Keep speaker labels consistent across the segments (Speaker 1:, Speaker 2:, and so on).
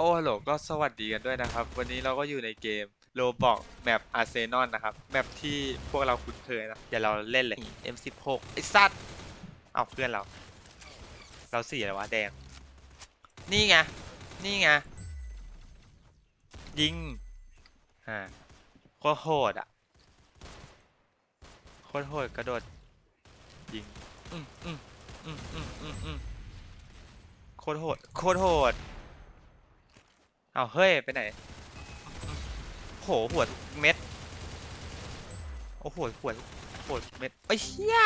Speaker 1: โอ้ฮัลโหลก็สวัสดีกันด้วยนะครับ วันนี้เราก็อยู่ในเกมโลบอกแมปอาร์เซนอลนะครับ แมปที่พวกเราคุ้นเคยนะ เดี๋ยวเราเล่นเลย M16 ไอ้สัตว์เอาเพื่อนเรา เราสีอะไรวะ แดง นี่ไง นี่ไง ยิงอ่าโคตรโหดอะโคตรโหดกระโดด ยิง อืมอืมอืมอืมอืมโคตรโหดโคตรโหด เอาเฮ้ย ไปไหน โหหัวทุกเม็ด โอ้โหหัวหัวทุกเม็ดไอ้เชี่ย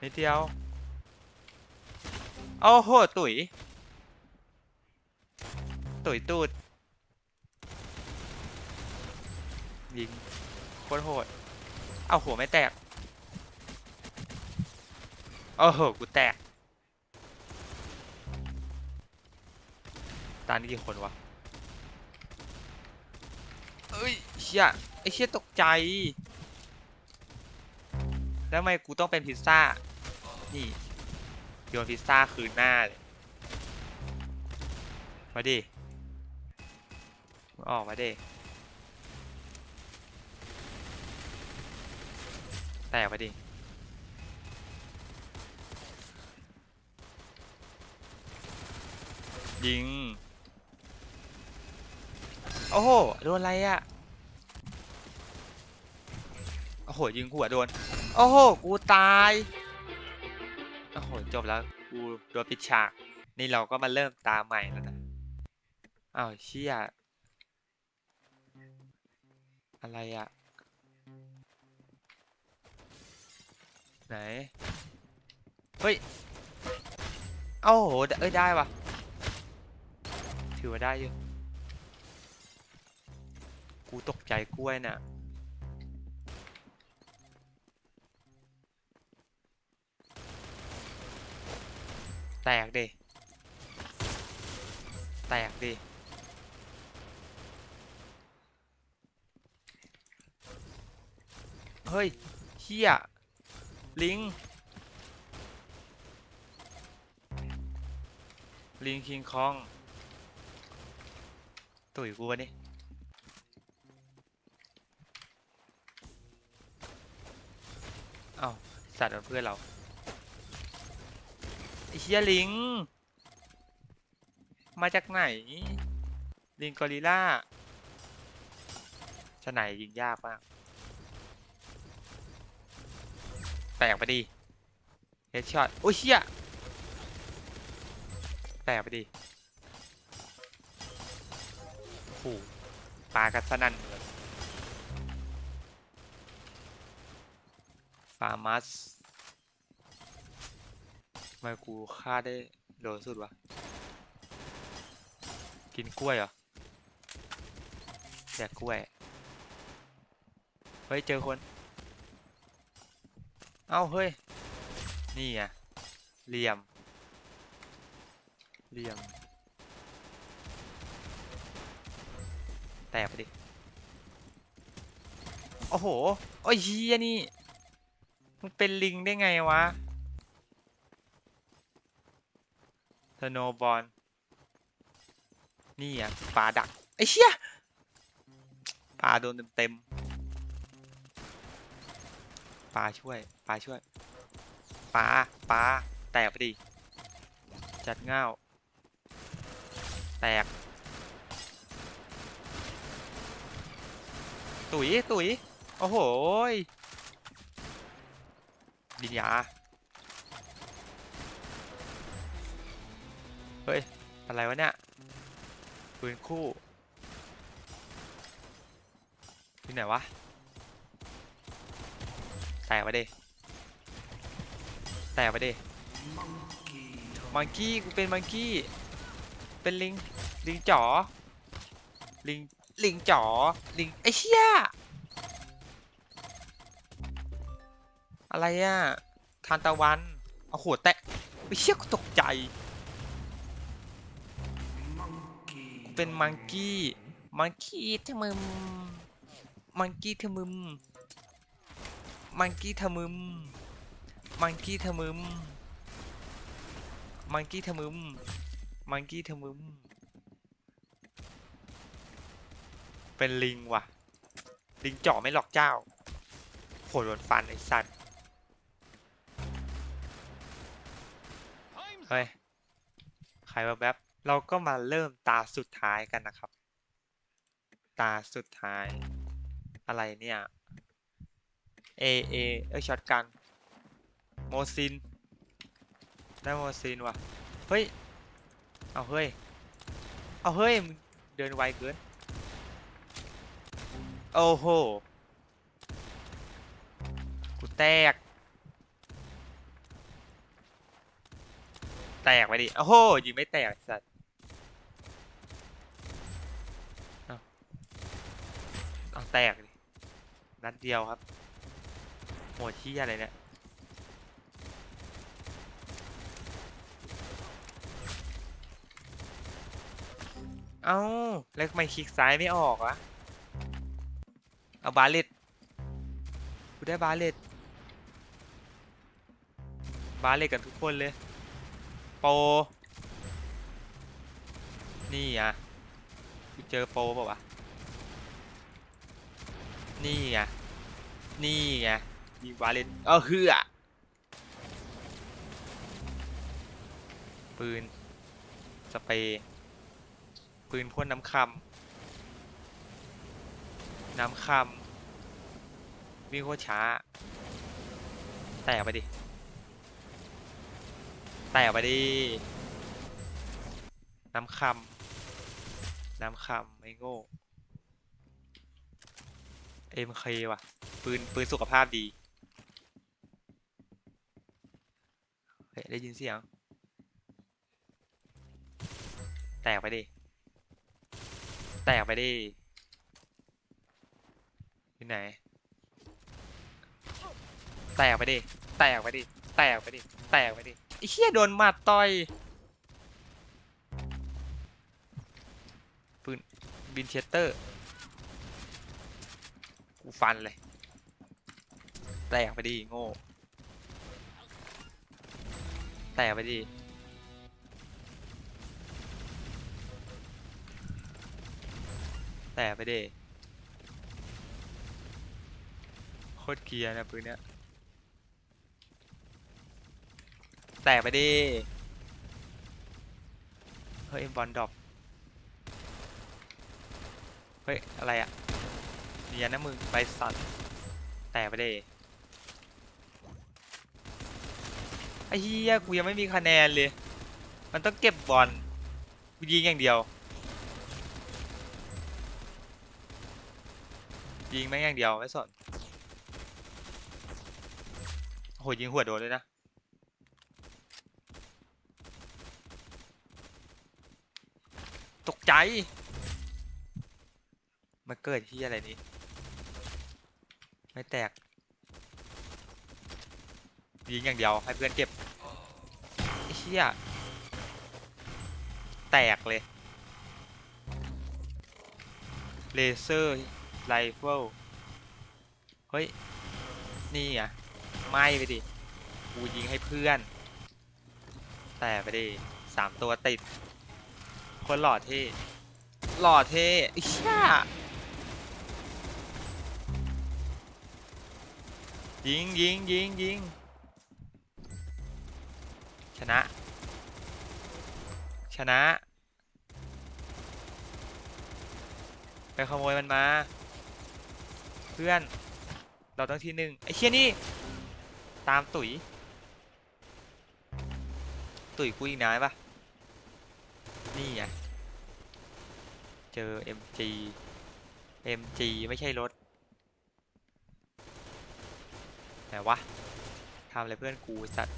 Speaker 1: นิดเดียว โอ้โห ตุ๋ย ตุ๋ยตูด ยิงโคตรโหด เอาหัวไม่แตก โอ้โห กูแตก ตานี่กี่คนวะเอ้ยเชี่ยไอเชี่ยตกใจ แล้วทำไมกูต้องเป็นพิซซ่า นี่โยนพิซซ่าคืนหน้าเลย มาดิออกมาดิแตกมาดิยิง โอ้โห โดนอะไรอะโอ้โห ยิงหัวโดน โอ้โห กูตาย โอ้โห จบแล้ว กูโดนปิดฉาก นี่เราก็มาเริ่มตาใหม่แล้วนะอ้าวเชี่ย อะไรอะไหน เฮ้ยโอ้โห เอ้ย ได้ปะถือว่าได้อยู่ กูตกใจกล้วยน่ะ แตกดิ แตกดิ เฮ้ยเฮียลิง ลิงคิงคอง ตุ๋ยกูวะนี่ อ้าสัตว์มันเพื่อนเราไอ้เฮียลิง มาจากไหน ลิงกอริล่าจะไหนยิงยากมาก แตกไปดิเฮดช็อตโอ้ยเชี่ยแตกไปดิโอ้โหปากันสนั่นเลยาร์มัสทำไมกูฆ่าได้เร็วสุดวะ กินกล้วยเหรอแดกกล้วย เฮ้ย เจอคน เอ้า เฮ้ย นี่ไงเหลี่ยม เหลี่ยม แตกไปดิ โอ้โห โอ้ยเฮียนี่ มันเป็นลิงได้ไงวะสโนบอลนี่อะปลาดัก ไอ้เชี่ยปลาโดนเต็มๆปลาช่วยปลาช่วยปลาปลาแตกไปดิ จัดเง่าแตก ตุ๋ยตุ๋ยโอ้โหย ดินยา เฮ้ย อะไรวะเนี่ยปืนคู่ที่ไหนวะ แตกไปดิ แตกไปดิ มังกี้กูเป็นมังกี้ เป็นลิง ลิงจ๋อ ลิง ลิงจ๋อ ลิงไอ้เชี่ย อะไรอะทานตะวัน เอาหัวแตะไอ้เชี่ยกูตกใจกูเป็นมังกี้มังกี้ทะมึมมังกี้ทะมึมมังกี้ทะมึมมังกี้ทะมึมมังกี้ทะมึมมังกี้ทะมึมเป็นลิงว่ะ ลิงเจาะไม่หลอกเจ้าโหโดนฟันไอ้สัตว์ เฮ้ยใครมาแป๊บเราก็มาเริ่มตาสุดท้ายกันนะครับ ตาสุดท้าย อะไรเนี่ยเอเอเอ้ยช็อตกันโมซินได้โมซินว่ะเฮ้ยเอาเฮ้ยเอาเฮ้ยเดินไวเกินโอ้โหกูแตก แตกไปดิ โอ้โห ยิงไม่แตกสัตว์เอาเอาแตกดิ นัดเดียวครับ โหดที่อะไรเนี่ย เอ้า แล้วทำไมคลิกซ้ายไม่ออกวะ เอาบาเลตกูได้บาเลตบาเลตกันทุกคนเลย โป นี่อะเจอโปเปล่าวะ นี่ไง นี่ไง มีบาเลตเออเฮือปืน สเปรย์ ปืนพ่นน้ำคำ น้ำคำวิ่งโคตรช้า แตกไปดิ แตกไปดิน้ำคำน้ำคำไม่โง่ MK ว่ะ ปืน ปืนสุขภาพดี เฮ้ย ได้ยินเสียง แตกไปดิ แตกไปดิอยู่ไหน แตกไปดิ แตกไปดิ แตกไปดิ แตกไปดิไอ้เหี้ยโดนหมัดต่อย ปืนบินเชสเตอร์ กูฟันเลย แตกไปดิโง่ แตกไปดิแตกไปดิโคตรเกียร์นะปืนเนี้ย แตกไปดิ เฮ้ยบอลดรอปเฮ้ย อะไรอะเนียนนะมึงไปสัตว์ แตกไปดิ ไอ้เหี้ยกูยังไม่มีคะแนนเลย มันต้องเก็บบอลกูยิงอย่างเดียว ยิงแม่งอย่างเดียวไม่สนโหยิงหัวโดนเลยนะ ตก ใจมาเกิดที่อะไรนี้ ไม่แตกยิงอย่างเดียวให้เพื่อนเก็บไอ้เชี่ยแตกเลยเลเซอร์ไรเฟิลเฮ้ย นี่อะไหม่ไปดิกูยิงให้เพื่อน แต่ไปดิสามตัวติด คนหล่อเท่หล่อเท่ไอ้เชี่ยยิงยิงยิงยิงชนะ ชนะ ไปขโมยมันมา เพื่อน เราต้องที่หนึ่งไอ้เชี่ยนี่ ตามตุ๋ย ตุ๋ยกูอีกนายปะ นี่ไง เจอ MG MG ไม่ใช่รถไหนวะทำอะไรเพื่อนกูสัตว์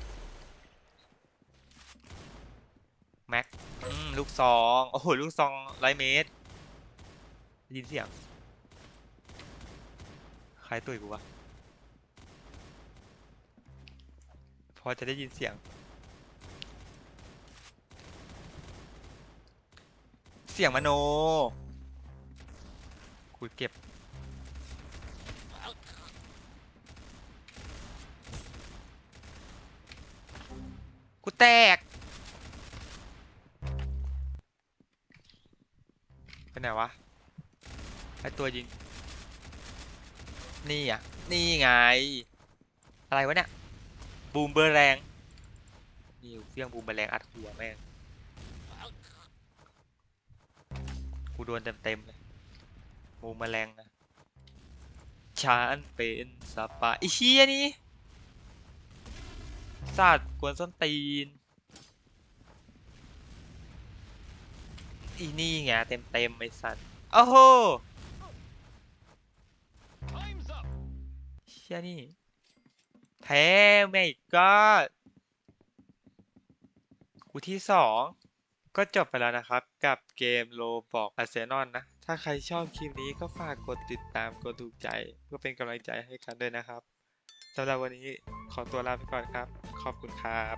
Speaker 1: แม็กลูกซอง โอ้โห ลูกซองร้อยเมตรยินเสียง ใครตุ๋ยกูวะ พอจะได้ยินเสียง เสียงมโนกูเก็บ กูแตกไปไหนวะ ไอตัวยิง นี่อะ นี่ไง อะไรวะเนี่ย บูมเบอร์แรง นี่เฟี้ยงบูมเบอร์แรงอัดหัวแม่ง กูโดนเต็มๆเลยบูมเบอร์แรงนะฉันเป็นสปาไอ้เชี่ยนี่สัตว์กวนส้นตีนอีนี่ไงเต็มเต็มๆไอ้สัตว์โอ้โห
Speaker 2: Time's up.
Speaker 1: เชี่ยนี่แพ้ไม่ก็กูที่สอง ก็จบไปแล้วนะครับ กับเกมโลบอกอาร์เซนอลนะ ถ้าใครชอบคลิปนี้ก็ฝากกดติดตามกดถูกใจ เพื่อเป็นกำลังใจให้กันด้วยนะครับสำหรับวันนี้ขอตัวลาไปก่อนครับ ขอบคุณครับ